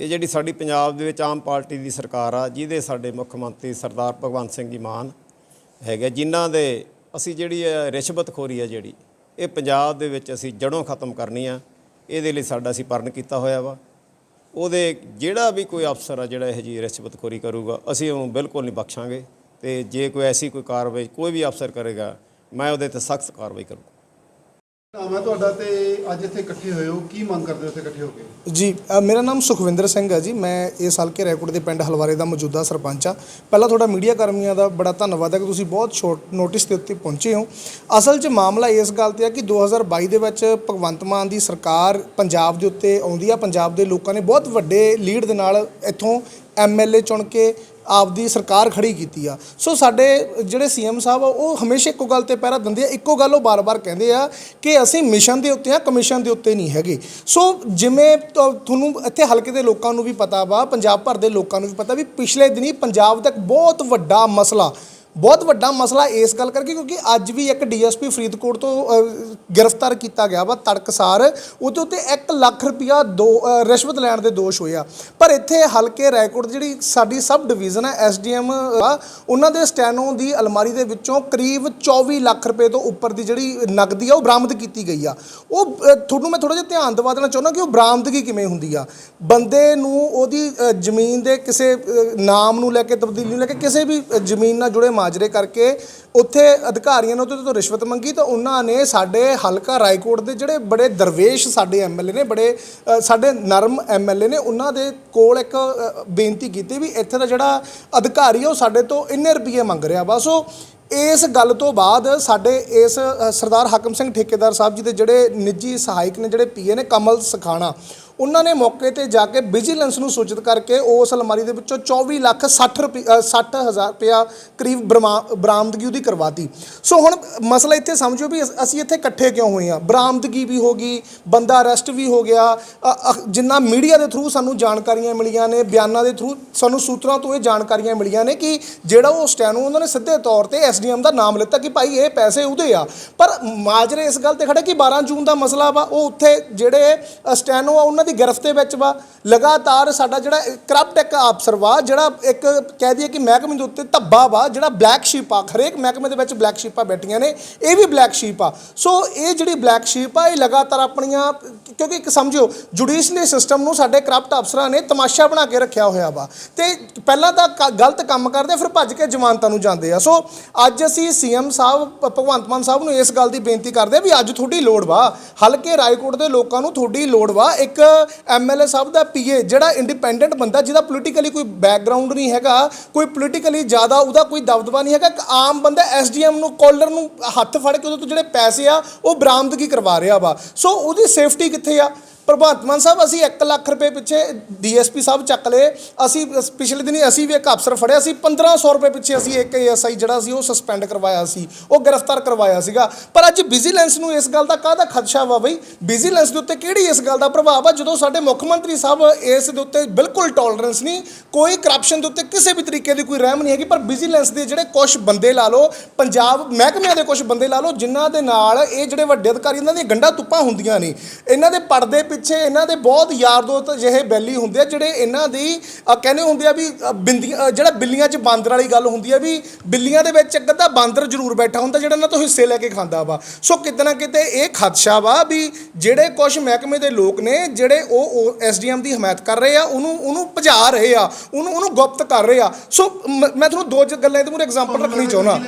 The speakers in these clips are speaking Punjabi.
ਇਹ ਜਿਹੜੀ ਸਾਡੀ ਪੰਜਾਬ ਦੇ ਵਿੱਚ ਆਮ ਪਾਰਟੀ ਦੀ ਸਰਕਾਰ ਆ, ਜਿਹਦੇ ਸਾਡੇ ਮੁੱਖ ਮੰਤਰੀ ਸਰਦਾਰ ਭਗਵੰਤ ਸਿੰਘ ਜੀ ਮਾਨ ਹੈਗੇ ਜਿਨ੍ਹਾਂ ਦੇ ਅਸੀਂ ਜਿਹੜੀ ਹੈ ਰਿਸ਼ਵਤਖੋਰੀ ਆ ਜਿਹੜੀ, ਇਹ ਪੰਜਾਬ ਦੇ ਵਿੱਚ ਅਸੀਂ ਜੜੋਂ ਖਤਮ ਕਰਨੀ ਆ, ਇਹਦੇ ਲਈ ਸਾਡਾ ਅਸੀਂ ਪਰਨ ਕੀਤਾ ਹੋਇਆ ਵਾ। ਉਹਦੇ ਜਿਹੜਾ ਵੀ ਕੋਈ ਅਫਸਰ ਆ ਜਿਹੜਾ ਇਹ ਜੀ ਰਿਸ਼ਵਤਖੋਰੀ ਕਰੂਗਾ, ਅਸੀਂ ਉਹਨੂੰ ਬਿਲਕੁਲ ਨਹੀਂ ਬਖਸ਼ਾਂਗੇ ਤੇ ਜੇ ਕੋਈ ਐਸੀ ਕੋਈ ਕਾਰਵਾਈ, ਕੋਈ ਵੀ ਅਫਸਰ ਕਰੇਗਾ, ਮੈਂ ਉਹਦੇ ਤੇ ਸਖਤ ਕਾਰਵਾਈ ਕਰੂੰਗਾ। ਨਾਮ ਹੈ ਤੁਹਾਡਾ ਤੇ ਅੱਜ ਇੱਥੇ ਇਕੱਠੇ ਹੋਏ ਹੋ ਕੀ ਮੰਗ ਕਰਦੇ ਹੋ ਇੱਥੇ ਇਕੱਠੇ ਹੋ ਕੇ? ਜੀ ਅ, ਮੇਰਾ ਨਾਮ ਸੁਖਵਿੰਦਰ ਸਿੰਘ ਹੈ ਜੀ ਮੈਂ ਇਸ ਹਲਕੇ ਰੈਕੋਰਡ ਦੇ ਪਿੰਡ ਹਲਵਾਰੇ ਦਾ ਮੌਜੂਦਾ ਸਰਪੰਚ ਆ ਪਹਿਲਾਂ ਤੁਹਾਡਾ ਮੀਡੀਆ ਕਰਮੀਆਂ ਦਾ ਬੜਾ ਧੰਨਵਾਦ ਹੈ ਕਿ ਤੁਸੀਂ ਬਹੁਤ ਸ਼ੋਰਟ ਨੋਟਿਸ ਦੇ ਉੱਤੇ ਪਹੁੰਚੇ ਹੋ। ਅਸਲ 'ਚ ਮਾਮਲਾ ਇਸ ਗੱਲ ਤੇ ਆ ਕਿ 2022 ਦੇ ਵਿੱਚ ਭਗਵੰਤ ਮਾਨ ਦੀ ਸਰਕਾਰ ਪੰਜਾਬ ਦੇ ਉੱਤੇ ਆਉਂਦੀ ਆ। ਪੰਜਾਬ ਦੇ ਲੋਕਾਂ ਨੇ ਬਹੁਤ ਵੱਡੇ ਲੀਡ ਦੇ ਨਾਲ ਇੱਥੋਂ ਐਮਐਲਏ ਚੁਣ ਕੇ ਆਪਦੀ ਸਰਕਾਰ ਖੜੀ ਕੀਤੀ ਆ। ਸੋ ਸਾਡੇ ਜਿਹੜੇ ਸੀਐਮ ਸਾਹਿਬ ਆ, ਉਹ ਹਮੇਸ਼ਾ ਇੱਕੋ ਗੱਲ ਤੇ ਪਹਿਰਾ ਦਿੰਦੇ ਆ, ਇੱਕੋ ਗੱਲ ਉਹ ਬਾਰ-ਬਾਰ ਕਹਿੰਦੇ ਆ ਕਿ ਅਸੀਂ ਮਿਸ਼ਨ ਦੇ ਉੱਤੇ ਆ, ਕਮਿਸ਼ਨ ਦੇ ਉੱਤੇ ਨਹੀਂ ਹੈਗੇ। ਸੋ ਜਿਵੇਂ ਤੁ- ਤੁਹਾਨੂੰ ਇੱਥੇ ਹਲਕੇ ਦੇ ਲੋਕਾਂ ਨੂੰ ਵੀ ਪਤਾ ਵਾ, ਪੰਜਾਬ ਭਰ ਦੇ ਲੋਕਾਂ ਨੂੰ ਵੀ ਪਤਾ ਵੀ ਪਿਛਲੇ ਦਿਨੀ ਪੰਜਾਬ ਦਾ ਇੱਕ ਬਹੁਤ ਵੱਡਾ ਮਸਲਾ ਬਹੁਤ ਵੱਡਾ ਮਸਲਾ ਇਸ ਗੱਲ ਕਰਕੇ ਕਿਉਂਕਿ ਅੱਜ ਵੀ ਇੱਕ ਡੀਐਸਪੀ ਫਰੀਦਕੋਟ ਤੋਂ ਗ੍ਰਿਫਤਾਰ ਕੀਤਾ ਗਿਆ ਵਾ ਤੜਕਸਾਰ। ਉਹਦੇ ਉੱਤੇ 1 ਲੱਖ ਰੁਪਇਆ ਦੋ ਰਿਸ਼ਵਤ ਲੈਣ ਦੇ ਦੋਸ਼ ਹੋਏ ਆ। ਪਰ ਇੱਥੇ ਹਲਕੇ ਰਾਏਕੋਟ ਜਿਹੜੀ ਸਾਡੀ ਸਬ ਡਿਵੀਜ਼ਨ ਹੈ ਐਸਡੀਐਮ ਉਹਨਾਂ ਦੇ ਸਟੈਨੋ ਦੀ ਅਲਮਾਰੀ ਦੇ ਵਿੱਚੋਂ ਕਰੀਬ 24 ਲੱਖ ਰੁਪਏ ਤੋਂ ਉੱਪਰ ਦੀ ਜਿਹੜੀ ਨਗਦੀ ਆ, ਉਹ ਬਰਾਮਦ ਕੀਤੀ ਗਈ ਆ। ਉਹ ਤੁਹਾਨੂੰ ਮੈਂ ਥੋੜਾ ਜਿਹਾ ਧਿਆਨ ਦਿਵਾ ਦੇਣਾ ਚਾਹੁੰਦਾ ਕਿ ਉਹ ਬਰਾਮਦਗੀ ਕਿਵੇਂ ਹੁੰਦੀ ਆ? ਬੰਦੇ ਨੂੰ ਉਹਦੀ ਜ਼ਮੀਨ ਦੇ ਕਿਸੇ ਨਾਮ ਨੂੰ ਲੈ ਕੇ, ਤਬਦੀਲੀ ਨੂੰ ਲੈ ਕੇ ਕਿਸੇ ਵੀ ਜ਼ਮੀਨ ਨਾਲ ਜੁੜੇ ਮਾਜਰੇ ਕਰਕੇ ਉੱਥੇ ਅਧਿਕਾਰੀਆਂ ਨੇ ਉਹਦੇ ਤੋਂ ਰਿਸ਼ਵਤ ਮੰਗੀ ਤਾਂ ਉਹਨਾਂ ਨੇ ਸਾਡੇ ਹਲਕਾ ਰਾਏਕੋਟ ਦੇ ਜਿਹੜੇ ਬੜੇ ਦਰਵੇਸ਼ ਸਾਡੇ ਐਮਐਲਏ ਨੇ, ਬੜੇ ਸਾਡੇ ਨਰਮ ਐਮਐਲਏ ਨੇ, ਉਹਨਾਂ ਦੇ ਕੋਲ ਇੱਕ ਬੇਨਤੀ ਕੀਤੀ ਵੀ ਇੱਥੇ ਦਾ ਜਿਹੜਾ ਅਧਿਕਾਰੀ ਆ ਉਹ ਸਾਡੇ ਤੋਂ ਇੰਨੇ ਰੁਪਏ ਮੰਗ ਰਿਹਾ ਵਾ। ਸੋ ਇਸ ਗੱਲ ਤੋਂ ਬਾਅਦ ਸਾਡੇ ਇਸ ਸਰਦਾਰ ਹਾਕਮ ਸਿੰਘ ਠੇਕੇਦਾਰ ਸਾਹਿਬ ਜੀ ਦੇ ਜਿਹੜੇ ਨਿੱਜੀ ਸਹਾਇਕ ਨੇ, ਜਿਹੜੇ ਪੀਏ ਨੇ ਕਮਲ ਸਖਾਣਾ ਉਹਨਾਂ ਨੇ ਮੌਕੇ ਤੇ ਜਾ ਕੇ ਵਿਜੀਲੈਂਸ ਨੂੰ ਸੂਚਿਤ ਕਰਕੇ ਉਸ ਅਲਮਾਰੀ ਦੇ ਵਿੱਚੋਂ 24 ਲੱਖ 60 ਰੁਪਏ 60 ਹਜ਼ਾਰ ਰੁਪਇਆ ਕਰੀਬ ਬਰਮਾ- ਬਰਾਮਦਗੀ ਉਹਦੀ ਕਰਵਾਤੀ। ਸੋ ਹੁਣ ਮਸਲਾ ਇੱਥੇ ਸਮਝੋ ਵੀ ਅਸੀਂ ਇੱਥੇ ਇਕੱਠੇ ਕਿਉਂ ਹੋਏ ਆ ਬਰਾਮਦਗੀ ਵੀ ਹੋ ਗਈ, ਬੰਦਾ ਅਰੈਸਟ ਵੀ ਹੋ ਗਿਆ। ਜਿੰਨਾ ਮੀਡੀਆ ਦੇ ਥਰੂ ਸਾਨੂੰ ਜਾਣਕਾਰੀਆਂ ਮਿਲੀਆਂ ਨੇ, ਬਿਆਨਾਂ ਦੇ ਥਰੂ ਸਾਨੂੰ ਸੂਤਰਾਂ ਤੋਂ ਇਹ ਜਾਣਕਾਰੀਆਂ ਮਿਲੀਆਂ ਨੇ ਕਿ ਜਿਹੜਾ ਉਹ ਸਟੈਨੋ, ਉਹਨਾਂ ਨੇ ਸਿੱਧੇ ਤੌਰ ਤੇ ਐਸਡੀਐਮ ਦਾ ਨਾਮ ਲਿੱਤਾ ਕਿ ਭਾਈ ਇਹ ਪੈਸੇ ਉਹਦੇ ਆ। ਪਰ ਮਾਜਰੇ ਇਸ ਗੱਲ ਤੇ ਖੜੇ ਕਿ 12 ਜੂਨ ਦਾ ਮਸਲਾ ਵਾ, ਉਹ ਉੱਥੇ ਜਿਹੜੇ ਸਟੈਨੋ ਆ, ਉਹਨਾਂ ਦੀ ਦੇ ਵਿੱਚ ਵਾ, ਲਗਾਤਾਰ ਸਾਡਾ ਜਿਹੜਾ ਕਰਪਟ ਇੱਕ ਅਫਸਰ ਵਾ, ਜਿਹੜਾ ਇੱਕ ਕਹਿ ਦਈਏ ਕਿ ਮਹਿਕਮੇ ਦੇ ਉੱਤੇ ਧੱਬਾ ਵਾ, ਜਿਹੜਾ ਬਲੈਕ ਸ਼ੀਪ ਆ, ਹਰੇਕ ਮਹਿਕਮੇ ਦੇ ਵਿੱਚ ਬਲੈਕ ਸ਼ੀਪਾਂ ਬੈਠੀਆਂ ਨੇ, ਇਹ ਵੀ ਬਲੈਕ ਸ਼ੀਪ ਆ। ਸੋ ਇਹ ਜਿਹੜੀ ਬਲੈਕ ਸ਼ੀਪ ਆ, ਇਹ ਲਗਾਤਾਰ ਆਪਣੀਆਂ, ਕਿਉਂਕਿ ਇੱਕ ਸਮਝਿਓ ਜੁਡੀਸ਼ਰੀ ਸਿਸਟਮ ਨੂੰ ਸਾਡੇ ਕਰਪਟ ਅਫਸਰਾਂ ਨੇ ਤਮਾਸ਼ਾ ਬਣਾ ਕੇ ਰੱਖਿਆ ਹੋਇਆ ਵਾ। ਤੇ ਪਹਿਲਾਂ ਤਾਂ ਕ- ਗਲਤ ਕੰਮ ਕਰਦੇ, ਫਿਰ ਭੱਜ ਕੇ ਜ਼ਮਾਨਤਾਂ ਨੂੰ ਜਾਂਦੇ ਆ। ਸੋ ਅੱਜ ਅਸੀਂ ਸੀਐਮ ਸਾਹਿਬ ਭਗਵੰਤ ਮਾਨ ਸਾਹਿਬ ਨੂੰ ਇਸ ਗੱਲ ਦੀ ਬੇਨਤੀ ਕਰਦੇ ਆ ਵੀ ਅੱਜ ਤੁਹਾਡੀ ਲੋੜ ਵਾ। ਹਲਕੇ ਰਾਏਕੋਟ ਦੇ ਲੋਕਾਂ ਨੂੰ ਤੁਹਾਡੀ ਲੋੜ ਵਾ, ਇੱਕ ਐਮਐਲਏ ਸਾਹਿਬ ਦਾ ਪੀਏ ਜਿਹੜਾ ਇੰਡੀਪੈਂਡੈਂਟ ਬੰਦਾ, ਜਿਹਦਾ ਪੋਲੀਟੀਕਲੀ ਕੋਈ ਬੈਕਗ੍ਰਾਉਂਡ ਨਹੀਂ ਹੈਗਾ, ਕੋਈ ਪੋਲੀਟੀਕਲੀ ਜ਼ਿਆਦਾ ਉਹਦਾ ਕੋਈ ਦਬਦਬਾ ਨਹੀਂ ਹੈਗਾ, ਇੱਕ ਆਮ ਬੰਦਾ ਐਸਡੀਐਮ ਨੂੰ ਕਾਲਰ ਨੂੰ ਹੱਥ ਫੜ ਕੇ ਉਹਦੇ ਤੋਂ ਜਿਹੜੇ ਪੈਸੇ ਆ, ਉਹ ਬਰਾਮਦਗੀ ਕਰਵਾ ਰਿਹਾ ਵਾ। ਸੋ ਉਹਦੀ ਸੇਫਟੀ ਕਿੱਥੇ ਆ? ਪ੍ਰਭਾਤ ਮਾਨ ਸਾਹਿਬ, ਅਸੀਂ 1 ਲੱਖ ਰੁਪਏ ਪਿੱਛੇ ਡੀਐਸਪੀ ਸਾਹਿਬ ਚੱਕ ਲਏ। ਅਸੀਂ ਪਿਛਲੇ ਦਿਨੀ ਅਸੀਂ ਵੀ ਇੱਕ ਅਫਸਰ ਫੜਿਆ ਸੀ 1500 ਰੁਪਏ ਪਿੱਛੇ ਅਸੀਂ ਇੱਕ ਏਐਸਆਈ ਜਿਹੜਾ ਸੀ, ਉਹ ਸਸਪੈਂਡ ਕਰਵਾਇਆ ਸੀ, ਉਹ ਗ੍ਰਿਫਤਾਰ ਕਰਵਾਇਆ ਸੀਗਾ। ਪਰ ਅੱਜ ਵਿਜੀਲੈਂਸ ਨੂੰ ਇਸ ਗੱਲ ਦਾ ਕਾਹਦਾ ਖਦਸ਼ਾ ਵਾ ਬਈ? ਵਿਜੀਲੈਂਸ ਦੇ ਉੱਤੇ ਕਿਹੜੀ ਇਸ ਗੱਲ ਦਾ ਪ੍ਰਭਾਵ ਆ? ਜਦੋਂ ਸਾਡੇ ਮੁੱਖ ਮੰਤਰੀ ਸਾਹਿਬ ਇਸ ਦੇ ਉੱਤੇ ਬਿਲਕੁਲ ਟੋਲਰੈਂਸ ਨਹੀਂ, ਕੋਈ ਕਰਪਸ਼ਨ ਦੇ ਉੱਤੇ ਕਿਸੇ ਵੀ ਤਰੀਕੇ ਦੀ ਕੋਈ ਰਹਿਮ ਨਹੀਂ ਹੈਗੀ, ਪਰ ਵਿਜੀਲੈਂਸ ਦੇ ਜਿਹੜੇ ਕੁਝ ਬੰਦੇ ਲਾ ਲਓ, ਪੰਜਾਬ ਮਹਿਕਮਿਆਂ ਦੇ ਕੁਝ ਬੰਦੇ ਲਾ ਲਓ, ਜਿਨ੍ਹਾਂ ਦੇ ਨਾਲ ਇਹ ਜਿਹੜੇ ਵੱਡੇ ਅਧਿਕਾਰੀ, ਇਹਨਾਂ ਦੀਆਂ ਗੰਡਾ ਤੁੱਪਾਂ ਹੁੰਦੀਆਂ ਨੇ, ਇਹਨਾਂ ਦੇ ਪਰਦੇ ਪਿੱਛੇ ਇਹਨਾਂ ਦੇ ਬਹੁਤ ਯਾਰ ਦੋਸਤ ਜਿਹੇ ਬੈਲੀ ਹੁੰਦੇ ਆ ਜਿਹੜੇ ਇਹਨਾਂ ਦੀ ਅ, ਕਹਿੰਦੇ ਹੁੰਦੇ ਆ ਵੀ ਅ, ਬਿੰਦੀਆਂ ਅ, ਜਿਹੜਾ ਬਿੱਲੀਆਂ 'ਚ ਬਾਂਦਰ ਵਾਲੀ ਗੱਲ ਹੁੰਦੀ ਆ ਵੀ ਬਿੱਲੀਆਂ ਦੇ ਵਿੱਚ ਇੱਕ ਅੱਧਾ ਬਾਂਦਰ ਜ਼ਰੂਰ ਬੈਠਾ ਹੁੰਦਾ ਜਿਹੜਾ ਇਹਨਾਂ ਤੋਂ ਹਿੱਸੇ ਲੈ ਕੇ ਖਾਂਦਾ ਵਾ। ਸੋ ਕਿਤੇ ਨਾ ਕਿਤੇ ਇਹ ਖਦਸ਼ਾ ਵਾ ਵੀ ਜਿਹੜੇ ਕੁਝ ਮਹਿਕਮੇ ਦੇ ਲੋਕ ਨੇ ਜਿਹੜੇ ਉਹ ਐਸਡੀਐਮ ਦੀ ਹਮਾਇਤ ਕਰ ਰਹੇ ਆ ਉਹਨੂੰ ਉਹਨੂੰ ਭਜਾ ਰਹੇ ਆ ਉਹਨੂੰ ਉਹਨੂੰ ਗੁਪਤ ਕਰ ਰਹੇ ਆ। ਸੋ ਮ- ਮੈਂ ਤੁਹਾਨੂੰ ਦੋ ਜ- ਗੱਲਾਂ ਇਹਦੇ ਮੂਰੇ ਐਗਜ਼ਾਮਪਲ ਰੱਖਣੀ ਚਾਹੁੰਦਾ।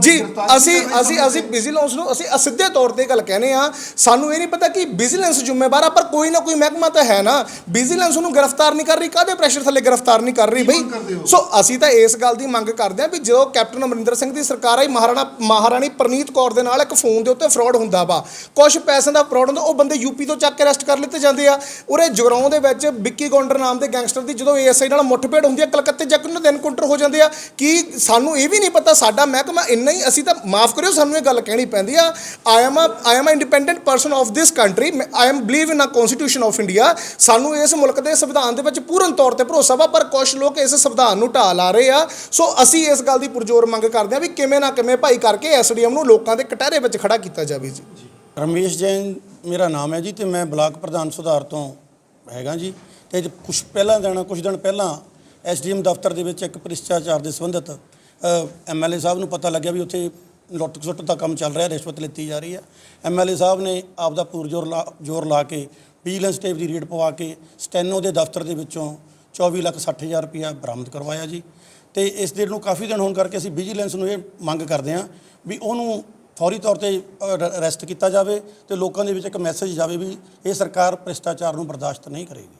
ਜੀ ਅਸੀਂ ਅਸੀਂ ਅਸੀਂ ਵਿਜੀਲੈਂਸ ਨੂੰ ਅਸੀਂ ਸਿੱਧੇ ਤੌਰ ਤੇ ਇਹ ਗੱਲ ਕਹਿੰਦੇ ਆ ਸਾਨੂੰ ਇਹ ਨਹੀਂ ਪਤਾ ਕਿ ਵਿਜੀਲੈਂਸ ਜ਼ਿੰਮੇਵਾਰ ਆ ਪਰ ਕੋਈ ਨਾ ਕੋਈ ਮਹਿਕਮਾ ਤਾਂ ਹੈ ਨਾ। ਵਿਜੀਲੈਂਸ ਉਹਨੂੰ ਗ੍ਰਿਫਤਾਰ ਨਹੀਂ ਕਰ ਰਹੀ ਕਾਹਦੇ ਪ੍ਰੈਸ਼ਰ ਥੱਲੇ ਗ੍ਰਿਫਤਾਰ ਨਹੀਂ ਕਰ ਰਹੀ ਬਈ? ਸੋ ਅਸੀਂ ਤਾਂ ਇਸ ਗੱਲ ਦੀ ਮੰਗ ਕਰਦੇ ਹਾਂ ਵੀ ਜਦੋਂ ਕੈਪਟਨ ਅਮਰਿੰਦਰ ਸਿੰਘ ਦੀ ਸਰਕਾਰ ਆਈ ਮਹਾਰਾਣਾ ਮਹਾਰਾਣੀ ਪ੍ਰਨੀਤ ਕੌਰ ਦੇ ਨਾਲ ਇੱਕ ਫੋਨ ਦੇ ਉੱਤੇ ਫਰਾਡ ਹੁੰਦਾ ਵਾ। ਕੁਝ ਪੈਸਿਆਂ ਦਾ ਫਰਾਡ ਹੁੰਦਾ ਉਹ ਬੰਦੇ ਯੂਪੀ ਤੋਂ ਚੱਕ ਕੇ ਅਰੈਸਟ ਕਰ ਲਿੱਤੇ ਜਾਂਦੇ ਆ। ਉਰੇ ਜਗਰਾਉਂ ਦੇ ਵਿੱਚ ਵਿੱਕੀ ਗੌਂਡਰ ਨਾਮ ਦੇ ਗੈਂਗਸਟਰ ਦੀ ਜਦੋਂ ਏਐਸਆਈ ਨਾਲ ਮੁੱਠਭੇੜ ਹੁੰਦੀ ਹੈ ਕਲਕੱਤੇ ਜਾ ਕੇ ਉਹਨਾਂ ਦੇ ਐਨਕਾਊਂਟਰ ਹੋ ਜਾਂਦੇ ਆ। ਕੀ ਸਾਨੂੰ ਇਹ ਵੀ ਨਹੀਂ ਪਤਾ ਸਾਡਾ ਮਹਿਕਮਾ ਇੰਨਾ ਹੀ ਅਸੀਂ ਤਾਂ ਮਾਫ ਕਰਿਓ ਸਾਨੂੰ ਇਹ ਗੱਲ ਕਹਿਣੀ ਪੈਂਦੀ ਆ। I am I am independent person of this country I am believe in a constitution of India ਸਾਨੂੰ ਇਸ ਮੁਲਕ ਦੇ ਸੰਵਿਧਾਨ ਦੇ ਵਿੱਚ ਪੂਰਨ ਤੌਰ ਤੇ ਭਰੋਸਾ ਵਾ, ਪਰ ਕੁਝ ਲੋਕ ਇਸ ਸੰਵਿਧਾਨ ਨੂੰ ਢਾਹ ਲਾ ਰਹੇ ਆ। ਸੋ ਅਸੀਂ ਇਸ ਗੱਲ ਦੀ ਪੁਰਜ਼ੋਰ ਮੰਗ ਕਰਦੇ ਆ ਵੀ ਕਿਵੇਂ ਨਾ ਕਿਵੇਂ ਭਾਈ ਕਰਕੇ ਐਸਡੀਐਮ ਨੂੰ ਲੋਕਾਂ ਦੇ ਕਟਹਿਰੇ ਵਿੱਚ ਖੜਾ ਕੀਤਾ ਜਾਵੇ ਜੀ। ਰਮੇਸ਼ ਜੈਨ ਮੇਰਾ ਨਾਮ ਹੈ ਜੀ ਤੇ ਮੈਂ ਬਲਾਕ ਪ੍ਰਧਾਨ ਸੁਧਾਰ ਤੋਂ ਹੈਗਾ ਜੀ। ਤੇ ਕੁਝ ਪਹਿਲਾਂ ਦਿਨ ਕੁਝ ਦਿਨ ਪਹਿਲਾਂ ਐਸਡੀਐਮ ਦਫ਼ਤਰ ਦੇ ਵਿੱਚ ਇੱਕ ਭ੍ਰਿਸ਼ਟਾਚਾਰ ਦੇ ਸੰਬੰਧਿਤ ਐਮਐਲਏ ਸਾਹਿਬ ਨੂੰ ਪਤਾ ਲੱਗਿਆ ਵੀ ਉੱਥੇ ਲੁੱਟ ਖਸੁੱਟ ਦਾ ਕੰਮ ਚੱਲ ਰਿਹਾ, ਰਿਸ਼ਵਤ ਲਿੱਤੀ ਜਾ ਰਹੀ ਹੈ। ਐਮਐਲਏ ਸਾਹਿਬ ਨੇ ਆਪ ਦਾ ਪੂਰਜੋਰ ਲਾ, ਜ਼ੋਰ ਲਾ ਕੇ ਵਿਜੀਲੈਂਸ ਟੇਪ ਦੀ ਰੇਡ ਪਵਾ ਕੇ ਸਟੈਨੋ ਦੇ ਦਫ਼ਤਰ ਦੇ ਵਿੱਚੋਂ 24 ਲੱਖ 60 ਹਜ਼ਾਰ ਰੁਪਇਆ ਬਰਾਮਦ ਕਰਵਾਇਆ ਜੀ। ਤੇ ਇਸ ਦੇ ਨੂੰ ਕਾਫੀ ਦਿਨ ਹੋਣ ਕਰਕੇ ਅਸੀਂ ਵਿਜੀਲੈਂਸ ਨੂੰ ਇਹ ਮੰਗ ਕਰਦੇ ਹਾਂ ਵੀ ਉਹਨੂੰ ਫੌਰੀ ਤੌਰ ਤੇ ਅਰੈਸਟ ਕੀਤਾ ਜਾਵੇ ਤੇ ਲੋਕਾਂ ਦੇ ਵਿੱਚ ਇੱਕ ਮੈਸੇਜ ਜਾਵੇ ਵੀ ਇਹ ਸਰਕਾਰ ਭ੍ਰਿਸ਼ਟਾਚਾਰ ਨੂੰ ਬਰਦਾਸ਼ਤ ਨਹੀਂ ਕਰੇਗੀ।